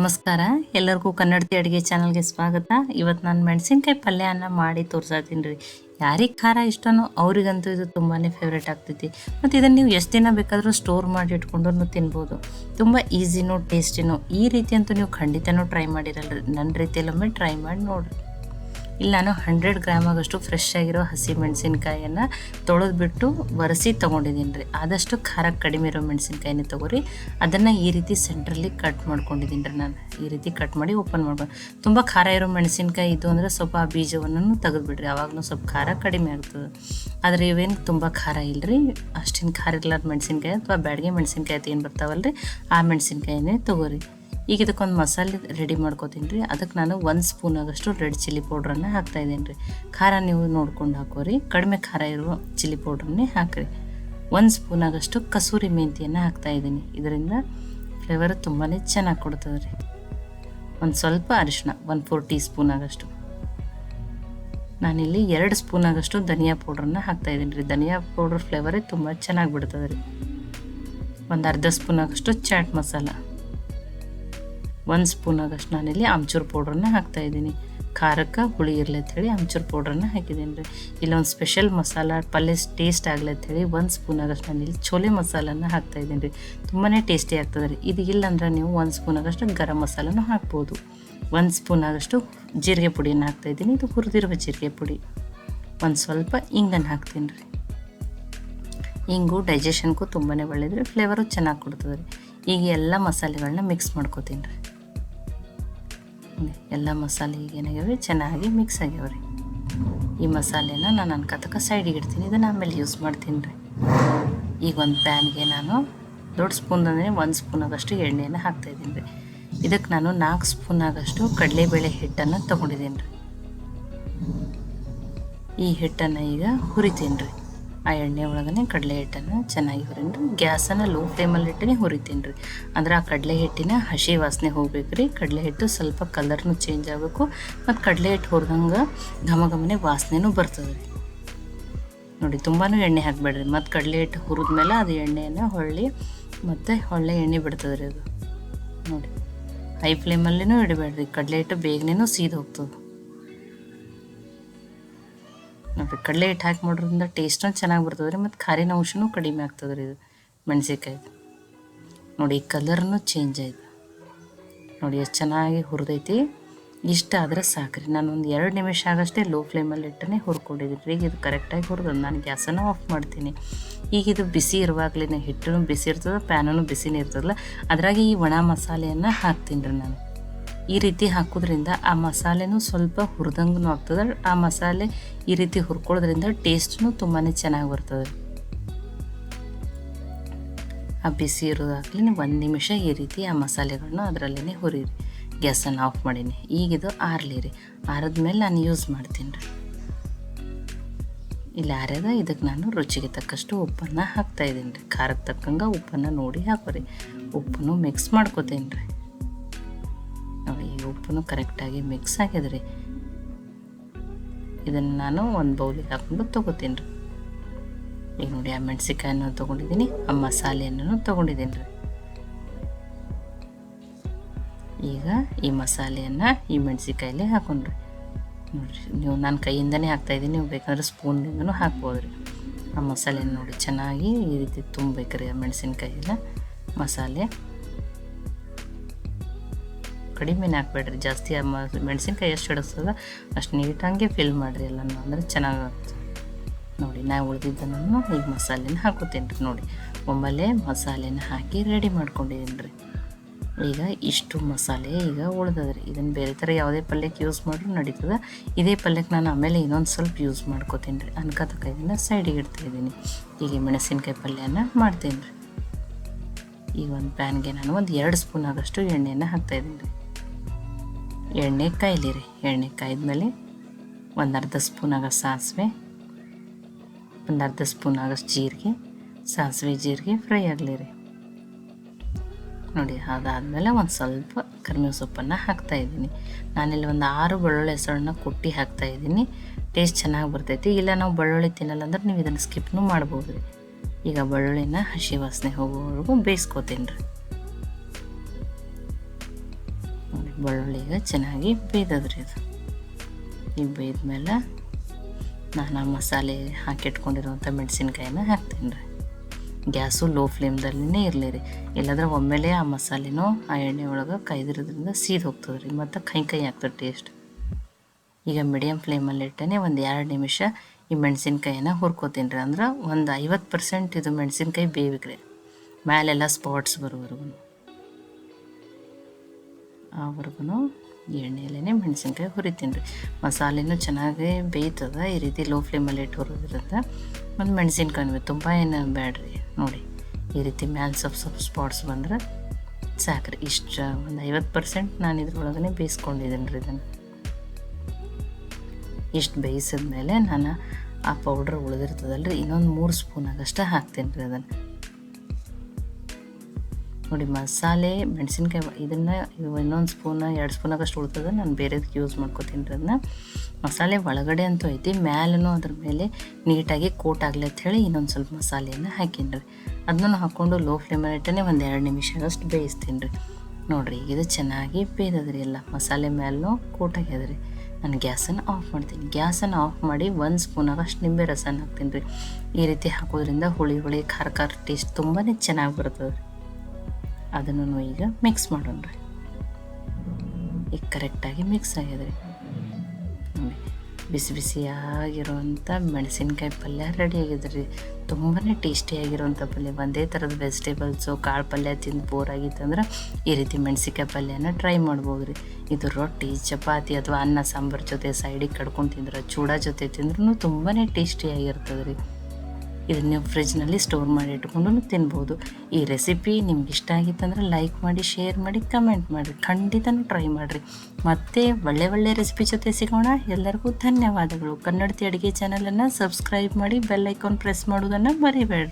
ನಮಸ್ಕಾರ. ಎಲ್ಲರಿಗೂ ಕನ್ನಡತಿ ಅಡುಗೆ ಚಾನಲ್ಗೆ ಸ್ವಾಗತ. ಇವತ್ತು ನಾನು ಮೆಣಸಿನ್ಕಾಯಿ ಪಲ್ಯನ ಮಾಡಿ ತೋರ್ಸಾತೀನಿ ರೀ. ಯಾರಿಗೆ ಖಾರ ಇಷ್ಟನೋ ಅವರಿಗಂತೂ ಇದು ತುಂಬಾ ಫೇವ್ರೇಟ್ ಆಗ್ತೈತಿ. ಮತ್ತು ಇದನ್ನು ನೀವು ಎಷ್ಟು ದಿನ ಬೇಕಾದರೂ ಸ್ಟೋರ್ ಮಾಡಿ ಇಟ್ಕೊಂಡು ತಿನ್ಬೋದು. ತುಂಬ ಈಸಿನೂ ಟೇಸ್ಟಿನೂ ಈ ರೀತಿ ಅಂತೂ ನೀವು ಖಂಡಿತನೂ ಟ್ರೈ ಮಾಡಿರಲ್ಲ. ನನ್ನ ರೀತಿಯಲ್ಲೊಮ್ಮೆ ಟ್ರೈ ಮಾಡಿ ನೋಡಿರಿ. ಇಲ್ಲಿ ನಾನು ಹಂಡ್ರೆಡ್ ಗ್ರಾಮ್ ಆಗಷ್ಟು ಫ್ರೆಶ್ ಆಗಿರೋ ಹಸಿ ಮೆಣಸಿನ್ಕಾಯನ್ನು ತೊಳೆದ್ಬಿಟ್ಟು ಒರೆಸಿ ತೊಗೊಂಡಿದ್ದೀನಿ ರೀ. ಆದಷ್ಟು ಖಾರ ಕಡಿಮೆ ಇರೋ ಮೆಣಸಿನ್ಕಾಯಿನೇ ತೊಗೊರಿ. ಅದನ್ನು ಈ ರೀತಿ ಸೆಂಟ್ರಲ್ಲಿ ಕಟ್ ಮಾಡ್ಕೊಂಡಿದ್ದೀನಿ ರೀ ನಾನು. ಈ ರೀತಿ ಕಟ್ ಮಾಡಿ ಓಪನ್ ಮಾಡ್ಬೋದು ತುಂಬ ಖಾರ ಇರೋ ಮೆಣಸಿನ್ಕಾಯಿ ಇದು ಅಂದರೆ ಸ್ವಲ್ಪ ಆ ಬೀಜವನ್ನು ತೆಗೆದುಬಿಡ್ರಿ. ಆವಾಗಲೂ ಸ್ವಲ್ಪ ಖಾರ ಕಡಿಮೆ ಆಗ್ತದೆ ಆದರೆ ಇವೇನು ತುಂಬ ಖಾರ ಇಲ್ಲರಿ ಅಷ್ಟೇನು ಖಾರ ಇರ್ಲಾರ್ದ ಮೆಣಸಿನ್ಕಾಯಿ ಅಥವಾ ಬ್ಯಾಡಿಗೆ ಮೆಣಸಿನ್ಕಾಯಿ ಏನು ಬರ್ತಾವಲ್ಲ ರೀ ಆ ಮೆಣಸಿನ್ಕಾಯಿನೇ ತೊಗೋರಿ. ಈಗ ಇದಕ್ಕೊಂದು ಮಸಾಲೆ ರೆಡಿ ಮಾಡ್ಕೋತೀನಿ ರೀ. ಅದಕ್ಕೆ ನಾನು ಒಂದು ಸ್ಪೂನ್ ಆಗಷ್ಟು ರೆಡ್ ಚಿಲ್ಲಿ ಪೌಡ್ರನ್ನು ಹಾಕ್ತಾಯಿದ್ದೀನಿ ರೀ. ಖಾರ ನೀವು ನೋಡ್ಕೊಂಡು ಹಾಕೋರಿ ಕಡಿಮೆ ಖಾರ ಇರೋ ಚಿಲ್ಲಿ ಪೌಡ್ರನ್ನೇ ಹಾಕಿರಿ. ಒಂದು ಸ್ಪೂನ್ ಆಗಷ್ಟು ಕಸೂರಿ ಮೆಂತಿಯನ್ನು ಹಾಕ್ತಾಯಿದ್ದೀನಿ ಇದರಿಂದ ಫ್ಲೇವರ್ ತುಂಬಾ ಚೆನ್ನಾಗಿ ಕೊಡ್ತದೆ ರೀ. ಒಂದು ಸ್ವಲ್ಪ ಅರಿಶಿನ ಒಂದು ಫೋರ್ ಟೀ ಸ್ಪೂನ್ ಆಗಷ್ಟು. ನಾನಿಲ್ಲಿ ಎರಡು ಸ್ಪೂನ್ ಆಗಷ್ಟು ಧನಿಯಾ ಪೌಡ್ರನ್ನ ಹಾಕ್ತಾ ಇದ್ದೀನಿ ರೀ. ಧನಿಯಾ ಪೌಡ್ರ್ ಫ್ಲೇವರೇ ತುಂಬ ಚೆನ್ನಾಗಿ ಬಿಡ್ತದೆ ರೀ. ಒಂದು ಅರ್ಧ ಸ್ಪೂನ್ ಆಗಷ್ಟು ಚಾಟ್ ಮಸಾಲ ಒಂದು ಸ್ಪೂನ್ ಆಗಷ್ಟು ನಾನಿಲ್ಲಿ ಆಮ್ಚೂರು ಪೌಡ್ರನ್ನ ಹಾಕ್ತಾಯಿದ್ದೀನಿ ಖಾರಕ್ಕೆ ಹುಳಿ ಇರಲಿ ಅಂಥೇಳಿ ಆಮ್ಚೂರು ಪೌಡ್ರನ್ನ ಹಾಕಿದ್ದೀನಿ ರೀ. ಇಲ್ಲೊಂದು ಸ್ಪೆಷಲ್ ಮಸಾಲ ಪಲ್ಯ ಟೇಸ್ಟ್ ಆಗಲಿ ಹೇಳಿ ಒಂದು ಸ್ಪೂನ್ ಆಗಷ್ಟು ನಾನಿಲ್ಲಿ ಚೋಲೆ ಮಸಾಲನ ಹಾಕ್ತಾಯಿದ್ದೀನಿ ರೀ. ತುಂಬಾ ಟೇಸ್ಟಿ ಆಗ್ತದೆ ರೀ. ಇದು ಇಲ್ಲಾಂದ್ರೆ ನೀವು ಒಂದು ಸ್ಪೂನ್ ಆದಷ್ಟು ಗರಂ ಮಸಾಲನೂ ಹಾಕ್ಬೋದು. ಒಂದು ಸ್ಪೂನ್ ಆದಷ್ಟು ಜೀರಿಗೆ ಪುಡಿಯನ್ನು ಹಾಕ್ತಾಯಿದ್ದೀನಿ ಇದು ಹುರಿದಿರುವ ಜೀರಿಗೆ ಪುಡಿ. ಒಂದು ಸ್ವಲ್ಪ ಇಂಗನ್ನು ಹಾಕ್ತೀನಿ ರೀ. ಇಂಗು ಡೈಜೆಷನ್ಗೂ ತುಂಬಾ ಒಳ್ಳೇದು ರೀ. ಫ್ಲೇವರು ಚೆನ್ನಾಗಿ ಕೊಡ್ತದೆ ರೀ. ಈಗ ಎಲ್ಲ ಮಸಾಲೆಗಳನ್ನ ಮಿಕ್ಸ್ ಮಾಡ್ಕೋತೀನಿ ರೀ. ಎಲ್ಲ ಮಸಾಲೆ ಈಗ ಏನಾಗ್ಯಾವ? ಚೆನ್ನಾಗಿ ಮಿಕ್ಸ್ ಆಗ್ಯಾವ ರೀ. ಈ ಮಸಾಲೆನ ನಾನು ಅನ್ಕತಕ್ಕ ಸೈಡಿಗೆ ಇಡ್ತೀನಿ. ಇದನ್ನು ಆಮೇಲೆ ಯೂಸ್ ಮಾಡ್ತೀನಿ ರೀ. ಈಗ ಒಂದು ಪ್ಯಾನ್ಗೆ ನಾನು ದೊಡ್ಡ ಸ್ಪೂನ್ ಅಂದರೆ ಒಂದು ಸ್ಪೂನ್ ಆಗಷ್ಟು ಎಣ್ಣೆಯನ್ನು ಹಾಕ್ತಾಯಿದ್ದೀನಿ ರೀ. ಇದಕ್ಕೆ ನಾನು ನಾಲ್ಕು ಸ್ಪೂನ್ ಆಗಷ್ಟು ಕಡಲೆಬೇಳೆ ಹಿಟ್ಟನ್ನು ತೊಗೊಂಡಿದ್ದೀನಿ ರೀ. ಈ ಹಿಟ್ಟನ್ನು ಈಗ ಹುರಿತೀನಿ ರೀ. ಆ ಎಣ್ಣೆ ಒಳಗನೆ ಕಡಲೆ ಹಿಟ್ಟನ್ನು ಚೆನ್ನಾಗಿ ಹುರಿಂದು ಗ್ಯಾಸನ್ನು ಲೋ ಫ್ಲೇಮಲ್ಲಿ ಇಟ್ಟೇ ಹುರಿತೀನಿ ರೀ. ಅಂದ್ರೆ ಆ ಕಡಲೆ ಹಿಟ್ಟಿನ ಹಸಿ ವಾಸನೆ ಹೋಗ್ಬೇಕು ರೀ. ಕಡಲೆ ಹಿಟ್ಟು ಸ್ವಲ್ಪ ಕಲರ್ನು ಚೇಂಜ್ ಆಗಬೇಕು. ಮತ್ತು ಕಡಲೆ ಹಿಟ್ಟು ಹುರಿದಂಗೆ ಘಮ ಘಮನೆ ವಾಸನೆನೂ ಬರ್ತದೆ ರೀ. ನೋಡಿ ತುಂಬಾ ಎಣ್ಣೆ ಹಾಕಬೇಡ್ರಿ. ಮತ್ತು ಕಡಲೆ ಹಿಟ್ಟು ಹುರಿದ್ಮೇಲೆ ಅದು ಎಣ್ಣೆಯನ್ನು ಹೊಳ್ಳಿ, ಮತ್ತು ಹೊಳ್ಳೆ ಎಣ್ಣೆ ಬಿಡ್ತದೆ ರೀ ಅದು. ನೋಡಿ, ಹೈ ಫ್ಲೇಮಲ್ಲಿನೂ ಇಡಬೇಡ್ರಿ. ಕಡಲೆ ಹಿಟ್ಟು ಬೇಗನೆ ಸೀದ್ ಹೋಗ್ತದೆ. ಕಡಲೆ ಹಿಟ್ಟು ಹಾಕಿ ಮಾಡೋದ್ರಿಂದ ಟೇಸ್ಟೂ ಚೆನ್ನಾಗಿ ಬರ್ತದೆ ರೀ ಮತ್ತು ಖಾರಿನ ಅಂಶನೂ ಕಡಿಮೆ ಆಗ್ತದೆ ರೀ ಇದು ಮೆಣಸಿನ್ಕಾಯ್ದು ನೋಡಿ ಕಲರ್ನು ಚೇಂಜ್ ಆಯ್ತು. ನೋಡಿ, ಎಷ್ಟು ಚೆನ್ನಾಗಿ ಹುರಿದೈತಿ. ಇಷ್ಟ ಆದರೆ ಸಾಕ್ರಿ. ನಾನು ಒಂದು ಎರಡು ನಿಮಿಷ ಆಗಷ್ಟೇ ಲೋ ಫ್ಲೇಮಲ್ಲಿ ಇಟ್ಟನೆ ಹುರ್ಕೊಂಡಿದ್ದೀನಿ. ರೀ ಈಗ ಇದು ಕರೆಕ್ಟಾಗಿ ಹುರಿದು, ನಾನು ಗ್ಯಾಸನ್ನು ಆಫ್ ಮಾಡ್ತೀನಿ. ಈಗ ಇದು ಬಿಸಿ ಇರುವಾಗಲೇ ಹಿಟ್ಟು ಬಿಸಿ ಇರ್ತದೆ ಪ್ಯಾನೂ ಬಿಸಿನೇ ಇರ್ತದಲ್ಲ, ಅದ್ರಾಗೆ ಈ ಒಣ ಮಸಾಲೆಯನ್ನು ಹಾಕ್ತೀನಿ ರೀ ನಾನು. ಈ ರೀತಿ ಹಾಕೋದ್ರಿಂದ ಆ ಮಸಾಲೆನೂ ಸ್ವಲ್ಪ ಹುರಿದಂಗೂ ಆಗ್ತದೆ ಆ ಮಸಾಲೆ ಈ ರೀತಿ ಹುರ್ಕೊಳ್ಳೋದ್ರಿಂದ ಟೇಸ್ಟ್ನು ತುಂಬಾ ಚೆನ್ನಾಗಿ ಬರ್ತದೆ. ಆ ಬಿಸಿ ಇರೋದಾಗಲಿ ಒಂದು ನಿಮಿಷ ಈ ರೀತಿ ಆ ಮಸಾಲೆಗಳನ್ನ ಅದರಲ್ಲೇ ಹುರಿರಿ. ಗ್ಯಾಸನ್ನು ಆಫ್ ಮಾಡೀನಿ. ಈಗಿದು ಆರಲಿ ರೀ ಆರಿದ್ಮೇಲೆ ನಾನು ಯೂಸ್ ಮಾಡ್ತೀನಿ ರೀ. ಇಲ್ಲಿ ಆರ್ಯದ ಇದಕ್ಕೆ ನಾನು ರುಚಿಗೆ ತಕ್ಕಷ್ಟು ಉಪ್ಪನ್ನು ಹಾಕ್ತಾಯಿದ್ದೀನಿ ರೀ. ಖಾರಕ್ಕೆ ತಕ್ಕಂಗೆ ಉಪ್ಪನ್ನು ನೋಡಿ ಹಾಕೋರಿ. ಉಪ್ಪನ್ನು ಮಿಕ್ಸ್ ಮಾಡ್ಕೋತೀನಿ ರೀ. ಉಪ್ಪು ಕರೆಕ್ಟಾಗಿ ಮಿಕ್ಸ್ ಆಗಿದ್ರಿ ಇದನ್ನು ನಾನು ಒಂದು ಬೌಲಿಗೆ ಹಾಕ್ಕೊಂಡು ತೊಗೋತೀನಿ ರೀ. ಈಗ ನೋಡಿ ಆ ಮೆಣಸಿಕಾಯನ್ನು ತೊಗೊಂಡಿದ್ದೀನಿ, ಆ ಮಸಾಲೆಯನ್ನು ತೊಗೊಂಡಿದ್ದೀನಿ ರೀ. ಈಗ ಈ ಮಸಾಲೆಯನ್ನು ಈ ಮೆಣಸಿಕಾಯಲ್ಲಿ ಹಾಕೊಂಡ್ರಿ ನೋಡಿರಿ, ನೀವು ನಾನು ಕೈಯಿಂದನೇ ಹಾಕ್ತಾಯಿದ್ದೀನಿ ನೀವು ಬೇಕಂದ್ರೆ ಸ್ಪೂನ್ನಿಂದನೂ ಹಾಕ್ಬೋದು ರೀ. ಆ ಮಸಾಲೆನ ನೋಡಿ ಚೆನ್ನಾಗಿ ಈ ರೀತಿ ತುಂಬಬೇಕು ರೀ ಆ ಮೆಣಸಿನ್ಕಾಯಿ ಎಲ್ಲ ಮಸಾಲೆ. ಕಡಿಮೆನೇ ಹಾಕ್ಬೇಡ್ರಿ. ಜಾಸ್ತಿ ಮೆಣಸಿನ್ಕಾಯಿ ಎಷ್ಟು ಹಿಡಿಸ್ತದ ಅಷ್ಟು ನೀಟಾಗಿ ಫಿಲ್ ಮಾಡಿರಿ ಎಲ್ಲನೂ. ಅಂದರೆ ಚೆನ್ನಾಗಾಗ್ತದೆ ನೋಡಿ ನಾ ಉಳಿದಿದ್ದನ್ನು ಈಗ ಮಸಾಲೆನ ಹಾಕೋತೀನಿ ರೀ ನೋಡಿ ಒಮ್ಮೆಲೆ ಮಸಾಲೆನ ಹಾಕಿ ರೆಡಿ ಮಾಡ್ಕೊಂಡಿದ್ದೀನಿ ರೀ ಈಗ ಇಷ್ಟು ಮಸಾಲೆ ಈಗ ಉಳ್ದದ ರೀ ಇದನ್ನು ಬೇರೆ ಥರ ಯಾವುದೇ ಪಲ್ಯಕ್ಕೆ ಯೂಸ್ ಮಾಡಿದ್ರು ನಡೀತದೆ. ಇದೇ ಪಲ್ಯಕ್ಕೆ ನಾನು ಆಮೇಲೆ ಇನ್ನೊಂದು ಸ್ವಲ್ಪ ಯೂಸ್ ಮಾಡ್ಕೋತೀನಿ ರೀ ಅನ್ಕತಕ್ಕ ಇದನ್ನು ಸೈಡಿಗೆ ಇಡ್ತಾಯಿದ್ದೀನಿ ಈಗ ಮೆಣಸಿನ್ಕಾಯಿ ಪಲ್ಯನ ಮಾಡ್ತೀನಿ ರೀ ಈಗ ಒಂದು ಪ್ಯಾನ್ಗೆ ನಾನು ಒಂದು ಎರಡು ಸ್ಪೂನ್ ಆಗಷ್ಟು ಎಣ್ಣೆಯನ್ನು ಹಾಕ್ತಾಯಿದ್ದೀನಿ ರೀ ಎಣ್ಣೆ ಕಾಯ್ಲಿ ರೀ ಎಣ್ಣೆ ಕಾಯ್ದ್ಮೇಲೆ ಒಂದು ಅರ್ಧ ಸ್ಪೂನ್ ಸಾಸಿವೆ, ಒಂದು ಅರ್ಧ ಸ್ಪೂನ್ ಆಗಷ್ಟು ಜೀರಿಗೆ, ಸಾಸಿವೆ ಜೀರಿಗೆ ಫ್ರೈ ಆಗಲಿ ರೀ ನೋಡಿ, ಅದಾದಮೇಲೆ ಒಂದು ಸ್ವಲ್ಪ ಕರಿಬೇವು ಸೊಪ್ಪನ್ನು ಹಾಕ್ತಾಯಿದ್ದೀನಿ ನಾನಿಲ್ಲಿ ಒಂದು ಆರು ಬೆಳ್ಳುಳ್ಳಿ ಹೆಸರನ್ನ ಹಾಕ್ತಾ ಹಾಕ್ತಾಯಿದ್ದೀನಿ ಟೇಸ್ಟ್ ಚೆನ್ನಾಗಿ ಬರ್ತೈತಿ. ಇಲ್ಲ ನಾವು ಬೆಳ್ಳುಳ್ಳಿ ತಿನ್ನಲ್ಲ ಅಂದ್ರೆ ನೀವು ಇದನ್ನು ಸ್ಕಿಪ್ನೂ ಮಾಡ್ಬೋದು ಈಗ ಬೆಳ್ಳುಳ್ಳಿನ ಹಸಿ ವಾಸನೆ ಹೋಗೋವರೆಗೂ ಬೇಯಿಸ್ಕೋತೀನಿ ರೀ ಬೆಳ್ಳುಳ್ಳಿಗೆ ಚೆನ್ನಾಗಿ ಬೇಯ್ದದ್ರಿ ಇದು. ಈಗ ಬೇಯ್ದ್ಮೇಲೆ ನಾನು ಆ ಮಸಾಲೆ ಹಾಕಿಟ್ಕೊಂಡಿರುವಂಥ ಮೆಣಸಿನ್ಕಾಯಿನ ಹಾಕ್ತೀನಿ ರೀ ಗ್ಯಾಸು ಲೋ ಫ್ಲೇಮ್ದಲ್ಲಿನೇ ಇರಲಿ ರೀ. ಇಲ್ಲಾಂದ್ರೆ ಒಮ್ಮೆಲೆ ಆ ಮಸಾಲೆನೂ ಆ ಎಣ್ಣೆ ಒಳಗೆ ಕೈದಿರೋದ್ರಿಂದ ಸೀದ್ ಹೋಗ್ತದೆ ರೀ ಮತ್ತು ಕೈ ಕೈ ಆಗ್ತದೆ ಟೇಸ್ಟ್. ಈಗ ಮೀಡಿಯಮ್ ಫ್ಲೇಮಲ್ಲಿ ಇಟ್ಟನೆ ಒಂದು ಎರಡು ನಿಮಿಷ ಈ ಮೆಣಸಿನ್ಕಾಯಿನ ಹುರ್ಕೋತೀನಿ ರೀ ಅಂದ್ರೆ ಒಂದು ಐವತ್ತು ಪರ್ಸೆಂಟ್ ಇದು ಮೆಣಸಿನ್ಕಾಯಿ ಬೇಯ್ಬೇಕು ರೀ ಮೇಲೆಲ್ಲ ಸ್ಪಾಟ್ಸ್ ಬರೋವರೆಗೂ ಆವರೆಗೂ ಎಣ್ಣೆಯಲ್ಲೇ ಮೆಣಸಿನ್ಕಾಯಿ ಹುರಿತೀನಿ ರೀ. ಮಸಾಲೆನೂ ಚೆನ್ನಾಗಿ ಬೇಯ್ತದ, ಈ ರೀತಿ ಲೋ ಫ್ಲೇಮಲ್ಲಿ ಇಟ್ಟು ಹುರಿದ್ರಿಂದ ಮತ್ತು ಮೆಣಸಿನ್ಕಾಯಿ ತುಂಬ ಏನು ಬೇಡ್ರಿ ನೋಡಿ. ಈ ರೀತಿ ಮ್ಯಾಲೆ ಸ್ವಲ್ಪ ಸ್ವಲ್ಪ ಸ್ಪಾಟ್ಸ್ ಬಂದ್ರೆ ಸಾಕ್ರಿ. ಇಷ್ಟು ಒಂದು ಐವತ್ತು ಪರ್ಸೆಂಟ್ ನಾನು ಇದ್ರೊಳಗನೆ ಬೇಯಿಸ್ಕೊಂಡಿದ್ದೀನಿ ರೀ ಇದನ್ನು. ಇಷ್ಟು ಬೇಯಿಸಿದ್ಮೇಲೆ ನಾನು ಆ ಪೌಡ್ರ್ ಉಳಿದಿರ್ತದಲ್ಲ ರೀ ಇನ್ನೊಂದು ಮೂರು ಸ್ಪೂನಾಗಷ್ಟೇ ಹಾಕ್ತೀನಿ ರೀ ಅದನ್ನು. ನೋಡಿ, ಮಸಾಲೆ, ಮೆಣಸಿನ್ಕಾಯಿ, ಇದನ್ನು ಇನ್ನೊಂದು ಸ್ಪೂನ್, ಎರಡು ಸ್ಪೂನಾಗಷ್ಟು ಉಳ್ತದೆ. ನಾನು ಬೇರೆದಕ್ಕೆ ಯೂಸ್ ಮಾಡ್ಕೊತೀನಿ ರೀ ಅದನ್ನ ಮಸಾಲೆ ಒಳಗಡೆ ಅಂತೂ ಐತಿ. ಮ್ಯಾಲೂ ಅದ್ರ ಮೇಲೆ ನೀಟಾಗಿ ಕೋಟ್ ಆಗಲಿ ಅಂತ ಹೇಳಿ ಇನ್ನೊಂದು ಸ್ವಲ್ಪ ಮಸಾಲೆಯನ್ನು ರೀ. ಅದನ್ನು ಹಾಕ್ಕೊಂಡು ಲೋ ಫ್ಲೇಮ್ ಇಟ್ಟನೆ ಒಂದು ಎರಡು ನಿಮಿಷದಷ್ಟು ಬೇಯಿಸ್ತೀನಿ ರೀ. ನೋಡಿರಿ, ಇದು ಚೆನ್ನಾಗಿ ಬೇಯ್ದದ್ರಿ ಎಲ್ಲ. ಮಸಾಲೆ ಮ್ಯಾಲೂ ಕೋಟ್ ಆಗ್ಯದ ರೀ. ನಾನು ಗ್ಯಾಸನ್ನು ಆಫ್ ಮಾಡ್ತೀನಿ. ಗ್ಯಾಸನ್ನು ಆಫ್ ಮಾಡಿ ಒಂದು ಸ್ಪೂನಾಗಷ್ಟು ನಿಂಬೆ ರಸನ ಹಾಕ್ತೀನಿ ರೀ. ಈ ರೀತಿ ಹಾಕೋದ್ರಿಂದ ಹುಳಿ ಹುಳಿ ಖಾರ ಖಾರ ಟೇಸ್ಟ್ ತುಂಬಾ ಚೆನ್ನಾಗಿ ಬರ್ತದೆ ಅದನ್ನು ಈಗ ಮಿಕ್ಸ್ ಮಾಡೋಣ ರೀ. ಈಗ ಕರೆಕ್ಟಾಗಿ ಮಿಕ್ಸ್ ಆಗ್ಯದ ರೀ. ನೋಡಿ ಬಿಸಿ ಬಿಸಿಯಾಗಿರುವಂಥ ಮೆಣಸಿನ್ಕಾಯಿ ಪಲ್ಯ ರೆಡಿ ಆಗಿದೆ ರೀ. ತುಂಬಾ ಟೇಸ್ಟಿಯಾಗಿರುವಂಥ ಪಲ್ಯ. ಒಂದೇ ಥರದ ವೆಜಿಟೇಬಲ್ಸು ಕಾಳು ಪಲ್ಯ ತಿಂದು ಬೋರ್ ಆಗಿತ್ತಂದ್ರೆ ಈ ರೀತಿ ಮೆಣಸಿನ್ಕಾಯಿ ಪಲ್ಯನ ಟ್ರೈ ಮಾಡ್ಬೋದು ರೀ. ಇದು ರೊಟ್ಟಿ, ಚಪಾತಿ ಅಥವಾ ಅನ್ನ, ಸಾಂಬಾರು ಜೊತೆ ಸೈಡಿಗೆ ಕಡ್ಕೊಂಡು ತಿಂದ್ರೆ, ಚೂಡ ಜೊತೆ ತಿಂದ್ರೂ ತುಂಬಾ ಟೇಸ್ಟಿಯಾಗಿರ್ತದೆ ರೀ. ಇದನ್ನ ನೀವು ಫ್ರಿಜ್ನಲ್ಲಿ ಸ್ಟೋರ್ ಮಾಡಿ ಇಟ್ಕೊಂಡು ತಿನ್ಬೋದು. ಈ ರೆಸಿಪಿ ನಿಮ್ಗೆ ಇಷ್ಟ ಆಗಿತ್ತಂದ್ರೆ ಲೈಕ್ ಮಾಡಿ ಶೇರ್ ಮಾಡಿ ಕಮೆಂಟ್ ಮಾಡಿರಿ ಖಂಡಿತನೂ ಟ್ರೈ ಮಾಡಿರಿ. ಮತ್ತೆ ಒಳ್ಳೆ ಒಳ್ಳೆ ರೆಸಿಪಿ ಜೊತೆ ಸಿಗೋಣ. ಎಲ್ಲರಿಗೂ ಧನ್ಯವಾದಗಳು. ಕನ್ನಡತಿ ಅಡುಗೆ ಚಾನಲನ್ನು ಸಬ್ಸ್ಕ್ರೈಬ್ ಮಾಡಿ ಬೆಲ್ ಐಕಾನ್ ಪ್ರೆಸ್ ಮಾಡೋದನ್ನು ಮರಿಬೇಡ್ರಿ.